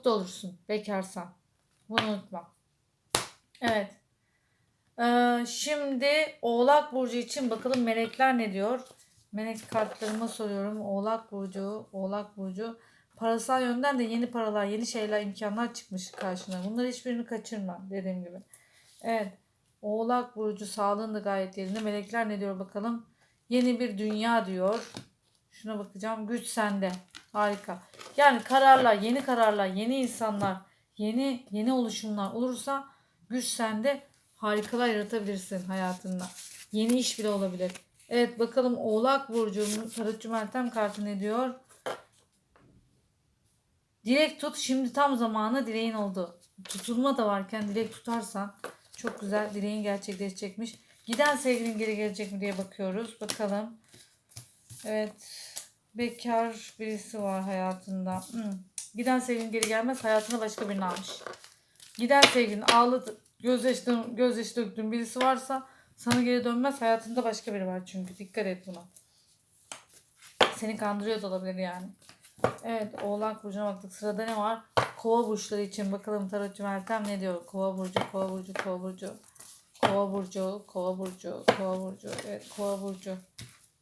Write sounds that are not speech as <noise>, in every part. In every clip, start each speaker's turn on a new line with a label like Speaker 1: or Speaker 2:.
Speaker 1: mutlu olursun bekarsan. Bunu unutma. Evet. Ee, şimdi Oğlak Burcu için bakalım melekler ne diyor? Melek kartlarıma soruyorum. Oğlak Burcu, Oğlak Burcu. Parasal yönden de yeni paralar, yeni şeyler, imkanlar çıkmış karşına. Bunları hiçbirini kaçırma dediğim gibi. Evet. Oğlak Burcu sağlığın da gayet yerinde. Melekler ne diyor bakalım? Yeni bir dünya diyor. Şuna bakacağım. Güç sende. Harika. Yani kararlar, yeni kararlar, yeni insanlar, yeni yeni oluşumlar olursa güç sende harikalar yaratabilirsin hayatında. Yeni iş bile olabilir. Evet bakalım Oğlak Burcu'nun Tarotçu Meltem kartı ne diyor? Dilek tut şimdi tam zamanı dileğin oldu. Tutulma da varken dilek tutarsan çok güzel dileğin gerçekleşecekmiş. Giden sevgilin geri gelecek mi diye bakıyoruz. Bakalım. Evet. Bekar birisi var hayatında. Hmm. Giden sevgilin geri gelmez. Hayatına başka birini almış. Giden sevgilin ağladı. Gözyaşı, gözyaşı döktüğün birisi varsa sana geri dönmez. Hayatında başka biri var çünkü. Dikkat et buna. Seni kandırıyor da olabilir yani. Evet Oğlak Burcu'na baktık. Sırada ne var? Kova burçları için bakalım Tarotçu Meltem ne diyor? Kova Burcu, Kova Burcu, Kova Burcu. Kova Burcu, Kova Burcu, Kova Burcu. Evet Kova Burcu.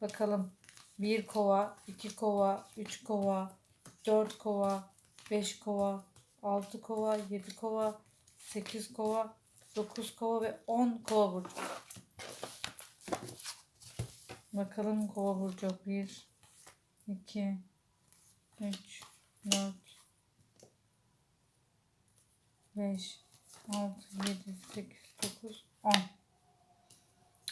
Speaker 1: Bakalım. 1 kova, 2 kova, 3 kova, 4 kova, 5 kova, 6 kova, 7 kova, 8 kova, 9 kova ve 10 kova burcu. Bakalım kova burcu. 1, 2, 3, 4, 5, 6, 7, 8, 9, 10.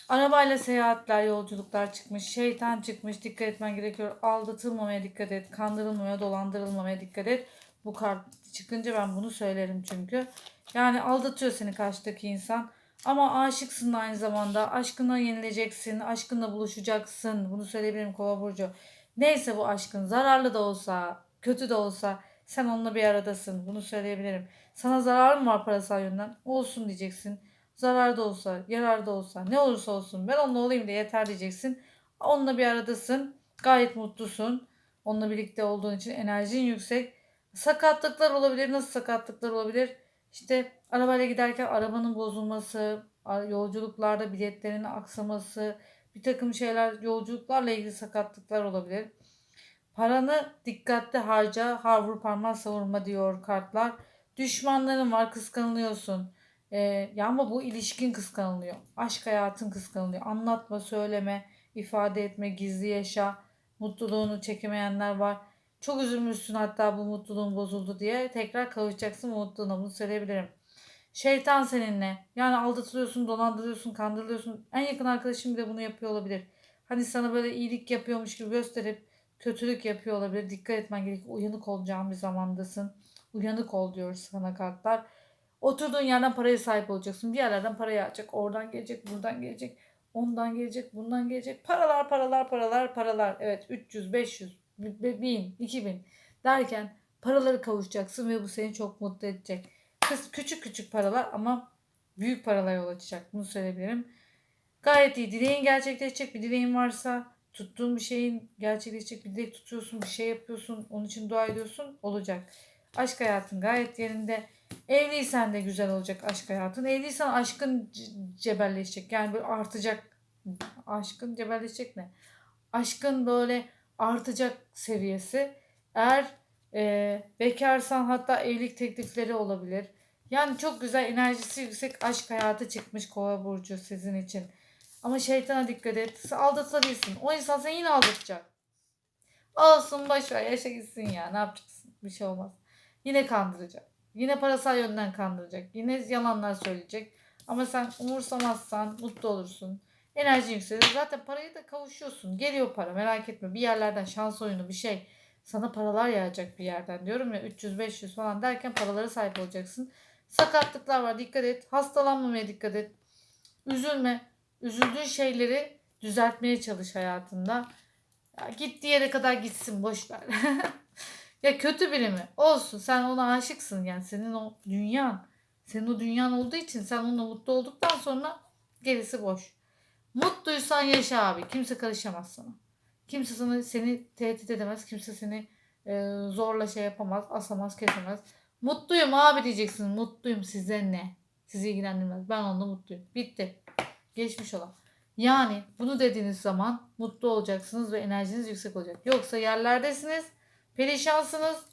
Speaker 1: Arabayla seyahatler, yolculuklar çıkmış, şeytan çıkmış, dikkat etmen gerekiyor. Aldatılmamaya dikkat et, kandırılmamaya, dolandırılmamaya dikkat et. Bu kart çıkınca ben bunu söylerim çünkü. Yani aldatıyor seni karşıdaki insan. Ama aşıksın aynı zamanda. Aşkına yenileceksin, aşkınla buluşacaksın. Bunu söyleyebilirim Kova Burcu. Neyse bu aşkın zararlı da olsa, kötü de olsa sen onunla bir aradasın. Bunu söyleyebilirim. Sana zarar mı var parasal yönden? Olsun diyeceksin. Zarar da olsa, yarar da olsa, ne olursa olsun ben onunla olayım diye yeter diyeceksin. Onunla bir aradasın. Gayet mutlusun. Onunla birlikte olduğun için enerjin yüksek. Sakatlıklar olabilir. Nasıl sakatlıklar olabilir? İşte arabayla giderken arabanın bozulması, yolculuklarda biletlerin aksaması, bir takım şeyler yolculuklarla ilgili sakatlıklar olabilir. Paranı dikkatli harca, harvur parmağı savurma diyor kartlar. Düşmanların var, kıskanılıyorsun. Ee, ya ama bu ilişkin kıskanılıyor. Aşk hayatın kıskanılıyor. Anlatma, söyleme, ifade etme, gizli yaşa. Mutluluğunu çekemeyenler var. Çok üzülmüşsün hatta bu mutluluğun bozuldu diye. Tekrar kavuşacaksın mutluluğuna bunu söyleyebilirim. Şeytan seninle. Yani aldatılıyorsun, dolandırıyorsun, kandırılıyorsun. En yakın arkadaşın bile bunu yapıyor olabilir. Hani sana böyle iyilik yapıyormuş gibi gösterip kötülük yapıyor olabilir. Dikkat etmen gerekiyor. Uyanık olacağın bir zamandasın. Uyanık ol diyoruz sana kartlar. Oturduğun yerden paraya sahip olacaksın. Bir yerlerden para yağacak. Oradan gelecek, buradan gelecek. Ondan gelecek, bundan gelecek. Paralar, paralar, paralar, paralar. Evet 300, 500, 1000, 2000 derken paraları kavuşacaksın ve bu seni çok mutlu edecek. Kız küçük küçük paralar ama büyük paralar yol açacak. Bunu söyleyebilirim. Gayet iyi. Dileğin gerçekleşecek bir dileğin varsa tuttuğun bir şeyin gerçekleşecek bir dilek tutuyorsun, bir şey yapıyorsun, onun için dua ediyorsun olacak. Aşk hayatın gayet yerinde. Evliysen de güzel olacak aşk hayatın. Evliysen aşkın cebelleşecek. Yani böyle artacak. Aşkın cebelleşecek ne? Aşkın böyle artacak seviyesi. Eğer e, bekarsan hatta evlilik teklifleri olabilir. Yani çok güzel enerjisi yüksek aşk hayatı çıkmış kova burcu sizin için. Ama şeytana dikkat et. Aldatabilirsin. O insan seni yine aldatacak. Olsun boşver yaşa gitsin ya ne yapacaksın bir şey olmaz. Yine kandıracak. Yine parasal yönden kandıracak. Yine yalanlar söyleyecek. Ama sen umursamazsan mutlu olursun. Enerji yükselir. Zaten parayı da kavuşuyorsun. Geliyor para merak etme. Bir yerlerden şans oyunu bir şey. Sana paralar yağacak bir yerden diyorum ya 300-500 falan derken paralara sahip olacaksın. Sakatlıklar var dikkat et. Hastalanmamaya dikkat et. Üzülme. Üzüldüğün şeyleri düzeltmeye çalış hayatında. Ya gittiği yere kadar gitsin boş. <laughs> ya kötü biri mi? Olsun sen ona aşıksın yani senin o dünyan. Senin o dünyan olduğu için sen onunla mutlu olduktan sonra gerisi boş. Mutluysan yaşa abi. Kimse karışamaz sana. Kimse sana seni tehdit edemez. Kimse seni e, zorla şey yapamaz, asamaz, kesemez. Mutluyum abi diyeceksin. Mutluyum size ne? Sizi ilgilendirmez. Ben onunla mutluyum. Bitti. Geçmiş olan. Yani bunu dediğiniz zaman mutlu olacaksınız ve enerjiniz yüksek olacak. Yoksa yerlerdesiniz, perişansınız,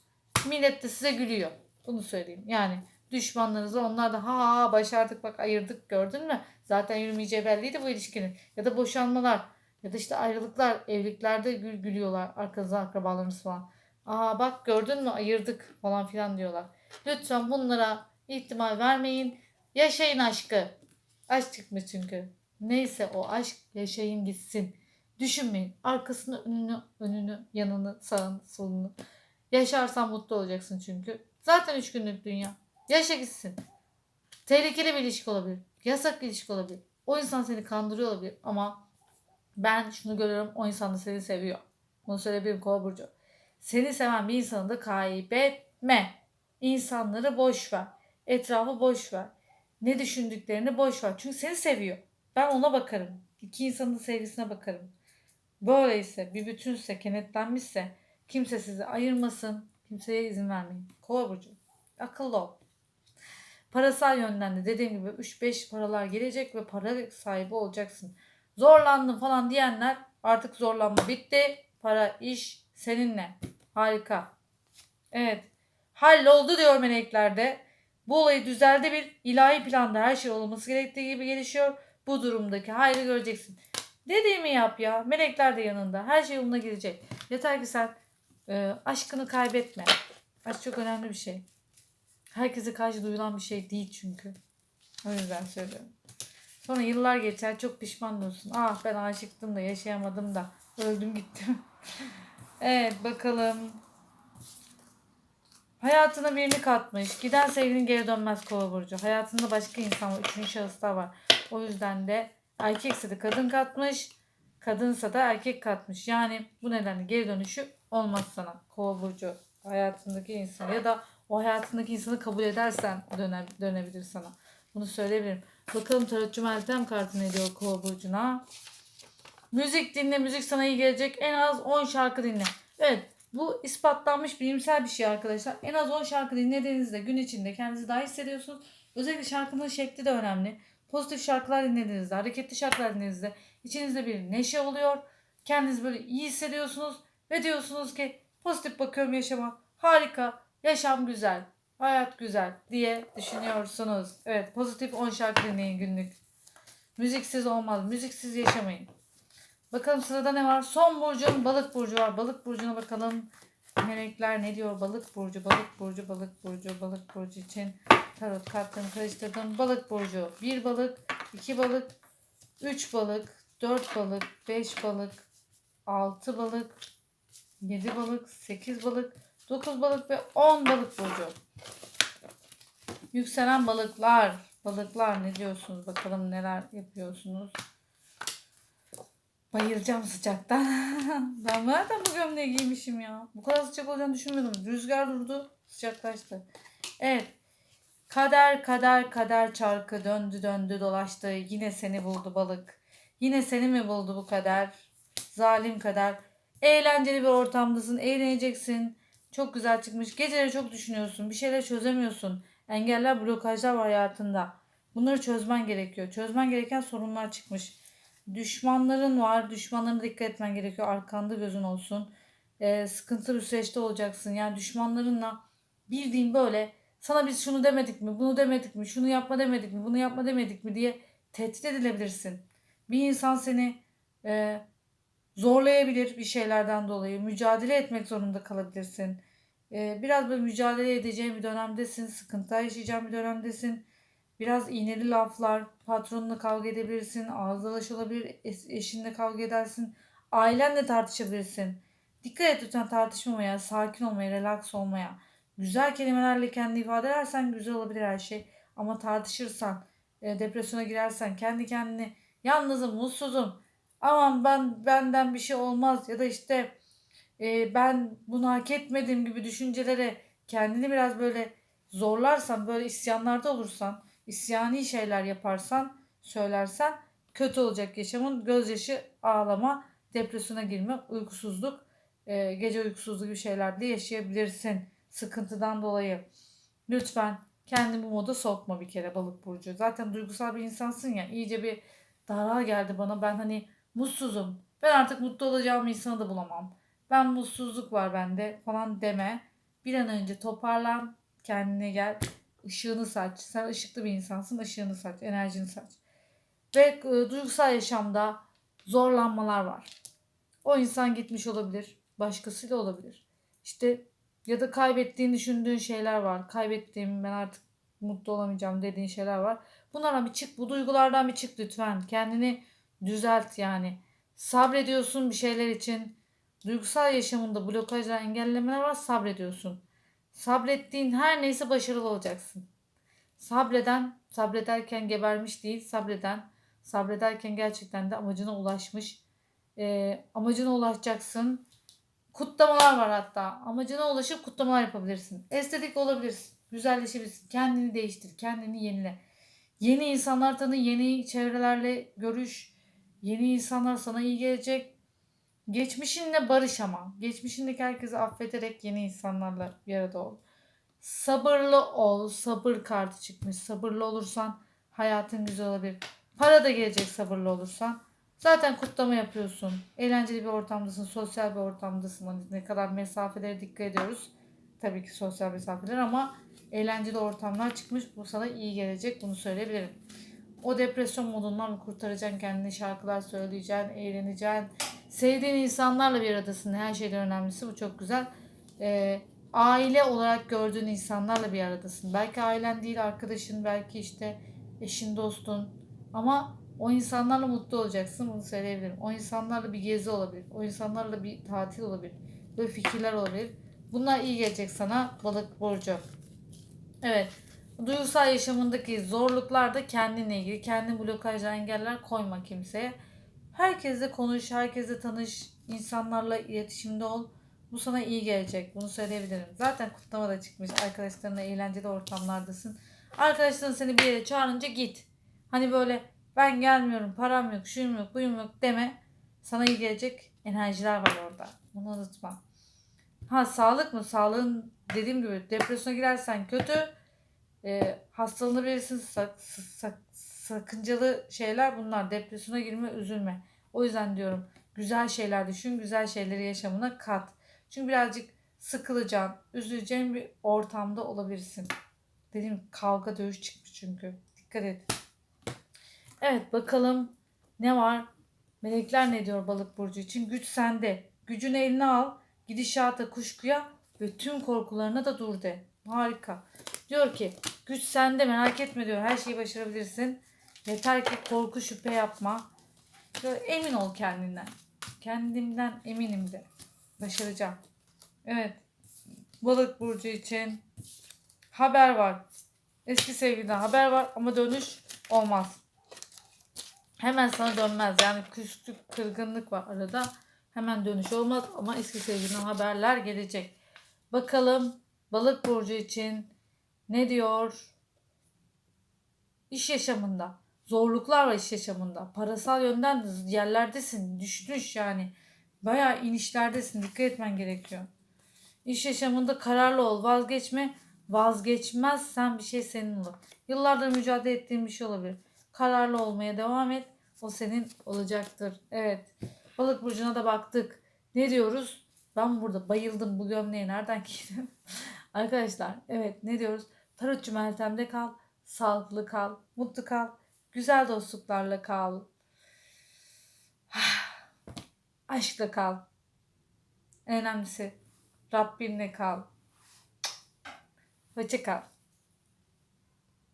Speaker 1: millet de size gülüyor. Bunu söyleyeyim. Yani düşmanlarınızla onlar da ha ha başardık bak ayırdık gördün mü? Zaten yürümeyeceği belliydi bu ilişkinin. Ya da boşanmalar ya da işte ayrılıklar, evliliklerde gül gülüyorlar arkanızda akrabalarınız falan. Aa bak gördün mü ayırdık falan filan diyorlar. Lütfen bunlara ihtimal vermeyin. Yaşayın aşkı. Aşk çıkmış çünkü. Neyse o aşk yaşayın gitsin. Düşünmeyin. Arkasını, önünü, önünü, yanını, sağını, solunu. Yaşarsan mutlu olacaksın çünkü. Zaten üç günlük dünya. Yaşa gitsin. Tehlikeli bir ilişki olabilir. Yasak bir ilişki olabilir. O insan seni kandırıyor olabilir ama ben şunu görüyorum o insan da seni seviyor. Bunu söyleyebilirim Kova Burcu. Seni seven bir insanı da kaybetme. İnsanları boş ver. Etrafı boş ver. Ne düşündüklerini boş ver. Çünkü seni seviyor. Ben ona bakarım. İki insanın sevgisine bakarım. Böyleyse bir bütünse, kenetlenmişse kimse sizi ayırmasın. Kimseye izin vermeyin. Kova burcu. Akıllı ol. Parasal yönden de dediğim gibi 3-5 paralar gelecek ve para sahibi olacaksın. Zorlandım falan diyenler artık zorlanma bitti. Para, iş seninle. Harika. Evet. Halloldu diyor melekler de. Bu olayı düzeldi bir ilahi planda her şey olması gerektiği gibi gelişiyor. Bu durumdaki hayrı göreceksin. Dediğimi yap ya. Melekler de yanında. Her şey yoluna girecek. Yeter ki sen e, aşkını kaybetme. Aşk çok önemli bir şey. Herkese karşı duyulan bir şey değil çünkü. O yüzden söylüyorum. Sonra yıllar geçer çok pişman olursun. Ah ben aşıktım da yaşayamadım da öldüm gittim. <laughs> evet bakalım. Hayatına birini katmış. Giden sevgilin geri dönmez kova burcu. Hayatında başka insan var. Üçüncü şahıslar var. O yüzden de erkekse de kadın katmış. Kadınsa da erkek katmış. Yani bu nedenle geri dönüşü olmaz sana kova burcu. Hayatındaki insan ya da o hayatındaki insanı kabul edersen döne, dönebilir sana. Bunu söyleyebilirim. Bakalım tarotçu Meltem kartı ne diyor kova burcuna. Müzik dinle. Müzik sana iyi gelecek. En az 10 şarkı dinle. Evet bu ispatlanmış bilimsel bir şey arkadaşlar. En az 10 şarkı dinlediğinizde gün içinde kendinizi daha hissediyorsunuz. Özellikle şarkının şekli de önemli. Pozitif şarkılar dinlediğinizde, hareketli şarkılar dinlediğinizde içinizde bir neşe oluyor. Kendinizi böyle iyi hissediyorsunuz ve diyorsunuz ki pozitif bakıyorum yaşama. Harika, yaşam güzel, hayat güzel diye düşünüyorsunuz. Evet pozitif 10 şarkı dinleyin günlük. Müziksiz olmaz. Müziksiz yaşamayın. Bakalım sırada ne var? Son burcun balık burcu var. Balık burcuna bakalım. Melekler ne diyor? Balık burcu, balık burcu, balık burcu, balık burcu için tarot kartlarını karıştırdım. Balık burcu. Bir balık, iki balık, üç balık, dört balık, beş balık, altı balık, yedi balık, sekiz balık, dokuz balık ve on balık burcu. Yükselen balıklar. Balıklar ne diyorsunuz? Bakalım neler yapıyorsunuz? Bayılacağım sıcaktan. <laughs> ben nereden bu gömleği giymişim ya? Bu kadar sıcak olacağını düşünmüyordum. Rüzgar durdu. Sıcaklaştı. Evet. Kader kader kader çarkı döndü döndü dolaştı. Yine seni buldu balık. Yine seni mi buldu bu kader? Zalim kader. Eğlenceli bir ortamdasın. Eğleneceksin. Çok güzel çıkmış. Geceleri çok düşünüyorsun. Bir şeyler çözemiyorsun. Engeller, blokajlar var hayatında. Bunları çözmen gerekiyor. Çözmen gereken sorunlar çıkmış. Düşmanların var. Düşmanlarına dikkat etmen gerekiyor. Arkanda gözün olsun. Ee, sıkıntılı bir süreçte olacaksın. Yani düşmanlarınla bildiğin böyle sana biz şunu demedik mi, bunu demedik mi, şunu yapma demedik mi, bunu yapma demedik mi diye tehdit edilebilirsin. Bir insan seni e, zorlayabilir bir şeylerden dolayı. Mücadele etmek zorunda kalabilirsin. E, biraz böyle mücadele edeceğin bir dönemdesin. Sıkıntı yaşayacağın bir dönemdesin. Biraz iğneli laflar, patronla kavga edebilirsin, ağız dalaş olabilir, eşinle kavga edersin, ailenle tartışabilirsin. Dikkat et lütfen tartışmamaya, sakin olmaya, relax olmaya. Güzel kelimelerle kendini ifade edersen güzel olabilir her şey. Ama tartışırsan, e, depresyona girersen, kendi kendini yalnızım, mutsuzum, aman ben benden bir şey olmaz ya da işte e, ben bunu hak etmedim gibi düşüncelere kendini biraz böyle zorlarsan, böyle isyanlarda olursan, isyani şeyler yaparsan, söylersen kötü olacak yaşamın. Gözyaşı, ağlama, depresyona girme, uykusuzluk, e, gece uykusuzluğu gibi şeyler de yaşayabilirsin sıkıntıdan dolayı. Lütfen kendini bu moda sokma bir kere balık burcu. Zaten duygusal bir insansın ya. iyice bir darar geldi bana. Ben hani mutsuzum. Ben artık mutlu olacağım insanı da bulamam. Ben mutsuzluk var bende falan deme. Bir an önce toparlan. Kendine gel. Işığını saç. Sen ışıklı bir insansın. Işığını saç. Enerjini saç. Ve e, duygusal yaşamda zorlanmalar var. O insan gitmiş olabilir. Başkasıyla olabilir. İşte ya da kaybettiğini düşündüğün şeyler var. Kaybettiğim ben artık mutlu olamayacağım dediğin şeyler var. Bunlardan bir çık. Bu duygulardan bir çık lütfen. Kendini düzelt yani. Sabrediyorsun bir şeyler için. Duygusal yaşamında blokajlar, engellemeler var. Sabrediyorsun. Sabrettiğin her neyse başarılı olacaksın. Sabreden, sabrederken gebermiş değil. Sabreden, sabrederken gerçekten de amacına ulaşmış. Ee, amacına ulaşacaksın. Kutlamalar var hatta. Amacına ulaşıp kutlamalar yapabilirsin. Estetik olabilirsin. Güzelleşebilirsin. Kendini değiştir. Kendini yenile. Yeni insanlar tanı, yeni çevrelerle görüş. Yeni insanlar sana iyi gelecek. Geçmişinle barış ama. Geçmişindeki herkesi affederek yeni insanlarla bir arada ol. Sabırlı ol. Sabır kartı çıkmış. Sabırlı olursan hayatın güzel olabilir. Para da gelecek sabırlı olursan. Zaten kutlama yapıyorsun. Eğlenceli bir ortamdasın. Sosyal bir ortamdasın. Hani ne kadar mesafelere dikkat ediyoruz. Tabii ki sosyal mesafeler ama eğlenceli ortamlar çıkmış. Bu sana iyi gelecek. Bunu söyleyebilirim. O depresyon modundan kurtaracaksın kendini. Şarkılar söyleyeceksin, eğleneceksin. Sevdiğin insanlarla bir aradasın. Her şeyden önemlisi bu çok güzel. Ee, aile olarak gördüğün insanlarla bir aradasın. Belki ailen değil arkadaşın, belki işte eşin, dostun. Ama o insanlarla mutlu olacaksın bunu söyleyebilirim. O insanlarla bir gezi olabilir. O insanlarla bir tatil olabilir. Böyle fikirler olabilir. Bunlar iyi gelecek sana balık burcu. Evet. Duygusal yaşamındaki zorluklar da kendinle ilgili. Kendi blokajlar, engeller koyma kimseye. Herkesle konuş, herkesle tanış, insanlarla iletişimde ol. Bu sana iyi gelecek. Bunu söyleyebilirim. Zaten kutlama da çıkmış. Arkadaşlarınla eğlenceli ortamlardasın. Arkadaşların seni bir yere çağırınca git. Hani böyle ben gelmiyorum, param yok, şuyum yok, buyum yok deme. Sana iyi gelecek enerjiler var orada. Bunu unutma. Ha sağlık mı? Sağlığın dediğim gibi depresyona girersen kötü. E, hastalanabilirsin. Sak, sak, sakıncalı şeyler bunlar. Depresyona girme, üzülme. O yüzden diyorum güzel şeyler düşün, güzel şeyleri yaşamına kat. Çünkü birazcık sıkılacaksın, üzüleceğin bir ortamda olabilirsin. Dediğim kavga dövüş çıkmış çünkü. Dikkat et. Evet bakalım ne var? Melekler ne diyor balık burcu için? Güç sende. Gücünü eline al. Gidişata, kuşkuya ve tüm korkularına da dur de. Harika. Diyor ki güç sende merak etme diyor. Her şeyi başarabilirsin. Yeter ki korku şüphe yapma. Böyle emin ol kendinden. Kendimden eminim de. Başaracağım. Evet. Balık burcu için haber var. Eski sevgiliden haber var ama dönüş olmaz. Hemen sana dönmez. Yani küslük, kırgınlık var arada. Hemen dönüş olmaz ama eski sevgiliden haberler gelecek. Bakalım balık burcu için ne diyor? İş yaşamında. Zorluklar var iş yaşamında. Parasal yönden yerlerdesin. Düşmüş yani. Bayağı inişlerdesin. Dikkat etmen gerekiyor. İş yaşamında kararlı ol. Vazgeçme. Vazgeçmezsen bir şey senin olur. Yıllardır mücadele ettiğin bir şey olabilir. Kararlı olmaya devam et. O senin olacaktır. Evet. Balık burcuna da baktık. Ne diyoruz? Ben burada bayıldım bu gömleği nereden <laughs> giydim? Arkadaşlar evet ne diyoruz? Tarotçu Meltem'de kal. Sağlıklı kal. Mutlu kal. Güzel dostluklarla kal. <sighs> Aşkla kal. En önemlisi Rabbinle kal. Hoşça kal.